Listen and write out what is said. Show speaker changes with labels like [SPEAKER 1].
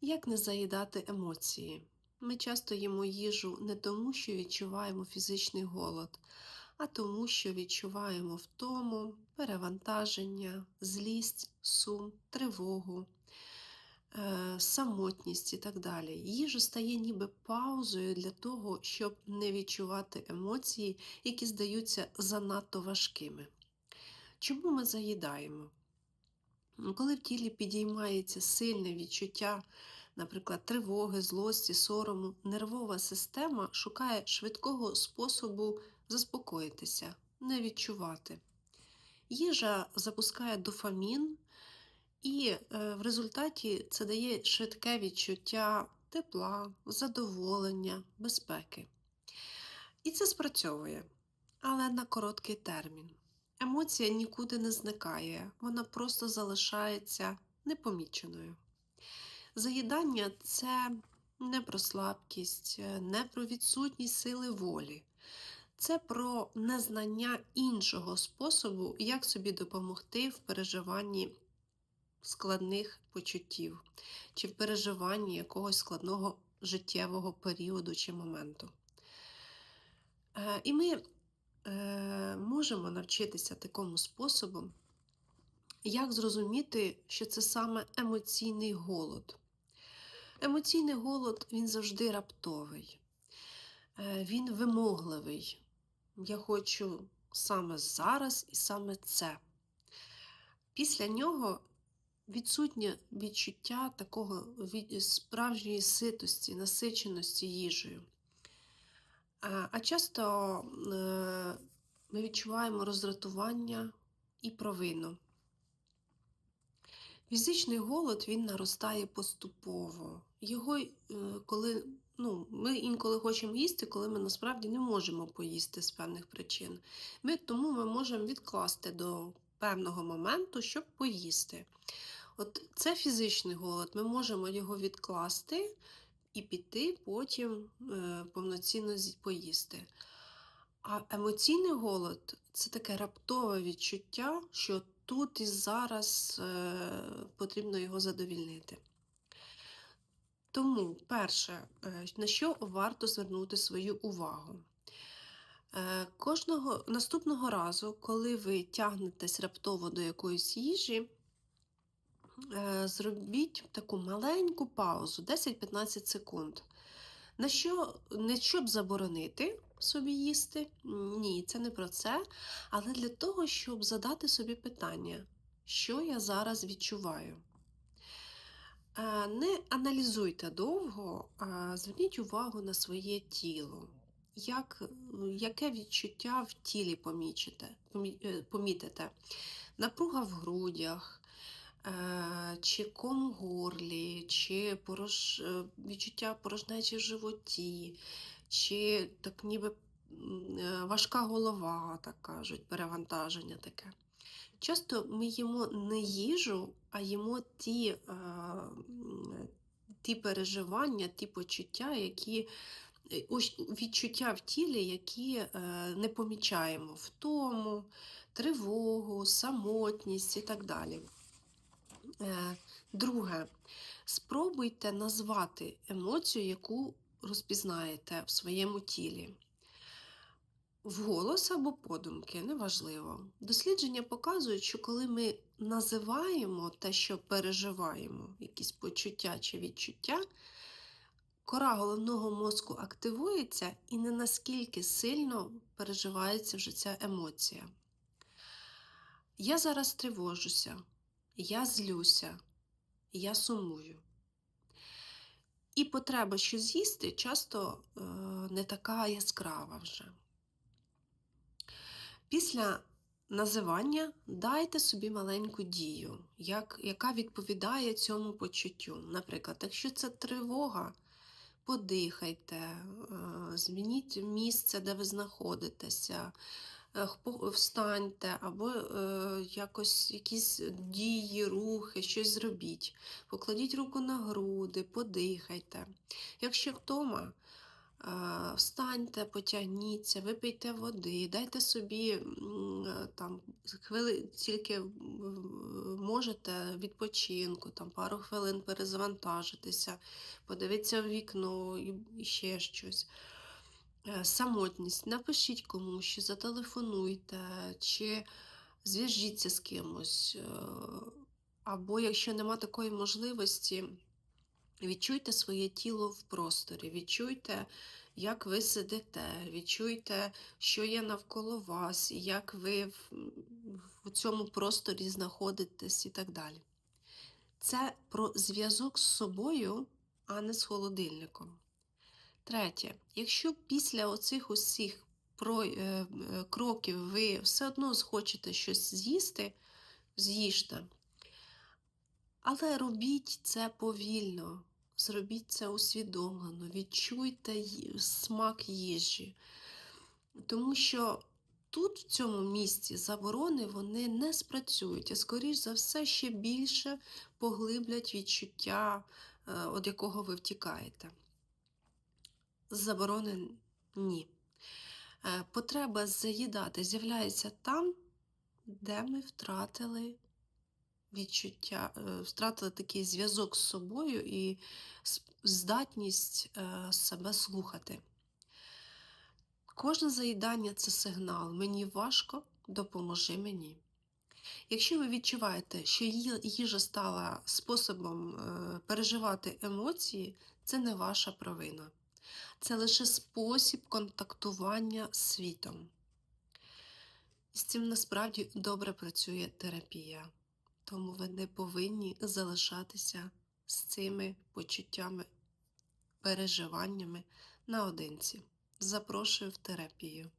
[SPEAKER 1] Як не заїдати емоції? Ми часто їмо їжу не тому, що відчуваємо фізичний голод, а тому, що відчуваємо втому, перевантаження, злість, сум, тривогу, е, самотність і так далі. Їжа стає ніби паузою для того, щоб не відчувати емоції, які здаються занадто важкими. Чому ми заїдаємо? Ну, Коли в тілі підіймається сильне відчуття, наприклад, тривоги, злості, сорому, нервова система шукає швидкого способу заспокоїтися, не відчувати. Їжа запускає дофамін, і е, в результаті це дає швидке відчуття тепла, задоволення, безпеки. І це спрацьовує, але на короткий термін. Емоція нікуди не зникає, вона просто залишається непоміченою. Заїдання це не про слабкість, е, не про відсутність сили волі. Це про незнання іншого способу, як собі допомогти в переживанні складних почуттів, чи в переживанні якогось складного життєвого періоду чи моменту. Е, І ми можемо навчитися такому способу, як зрозуміти, що це саме емоційний голод. Емоційний голод він завжди раптовий, Е, він вимогливий. Я хочу саме зараз і саме це. Після нього відсутнє відчуття такого справжньої ситості, насиченості їжею. А а часто е, ми відчуваємо роздратування і провину. Фізичний голод він наростає поступово. Його, е, коли ну, ми інколи хочемо їсти, коли ми насправді не можемо поїсти з певних причин. Ми, тому ми можемо відкласти до певного моменту, щоб поїсти. От це фізичний голод, ми можемо його відкласти і піти потім е, повноцінно поїсти. А емоційний голод це таке раптове відчуття, що тут і зараз е, потрібно його задовільнити. Тому, перше, е, на що варто звернути свою увагу. Кожного наступного разу, коли ви тягнетесь раптово до якоїсь їжі, зробіть таку маленьку паузу 10-15 секунд. На що, не щоб заборонити собі їсти, ні, це не про це, але для того, щоб задати собі питання, що я зараз відчуваю. Е, Не аналізуйте довго, а зверніть увагу на своє тіло. Як, яке відчуття в тілі помічите, е, помітите? Напруга в грудях, е, чи ком горлі, чи порож... е, відчуття порожнечі в животі, чи так ніби е, важка голова, так кажуть, перевантаження таке. Часто ми їмо не їжу, а їмо ті, е, ті переживання, ті почуття, які е, відчуття в тілі, які е, не помічаємо втому, тривогу, самотність і так далі. Е, Друге, спробуйте назвати емоцію, яку розпізнаєте в своєму тілі. Вголос або подумки, неважливо. Дослідження показують, що коли ми називаємо те, що переживаємо, якісь почуття чи відчуття, кора головного мозку активується і не наскільки сильно переживається вже ця емоція. Я зараз тривожуся, я злюся, я сумую. І потреба щось з'їсти часто е, не така яскрава вже. Після називання дайте собі маленьку дію, як, яка відповідає цьому почуттю. Наприклад, якщо це тривога, подихайте, е, змініть місце, де ви знаходитеся, встаньте, або е, якось якісь дії, рухи, щось зробіть. Покладіть руку на груди, подихайте. Якщо втома, Е, Встаньте, потягніться, випийте води, дайте собі е, там хвили, тільки можете відпочинку, там пару хвилин перезавантажитися, подивитися в вікно і ще щось. Е, Самотність. Напишіть комусь, чи зателефонуйте, чи зв'яжіться з кимось. е, Або якщо нема такої можливості, відчуйте своє тіло в просторі, відчуйте, як ви сидите, відчуйте, що є навколо вас, як ви в, в цьому просторі знаходитесь і так далі. Це про зв'язок з собою, а не з холодильником. Третє, якщо після оцих усіх е, е, кроків ви все одно захочете щось з'їсти, з'їжте. Але робіть це повільно, зробіть це усвідомлено, відчуйте смак їжі. Тому що тут, в цьому місці, заборони вони не спрацюють, а скоріш за все ще більше поглиблять відчуття, е, від якого ви втікаєте. Заборони ні. Е, Потреба заїдати з'являється там, де ми втратили відчуття, е, втратили такий зв'язок з собою і здатність е, себе слухати. Кожне заїдання це сигнал. Мені важко, допоможи мені. Якщо ви відчуваєте, що їжа стала способом переживати емоції, це не ваша провина. Це лише спосіб контактування з світом. З цим насправді добре працює терапія, тому ви не повинні залишатися з цими почуттями, переживаннями наодинці. Запрошую в терапію.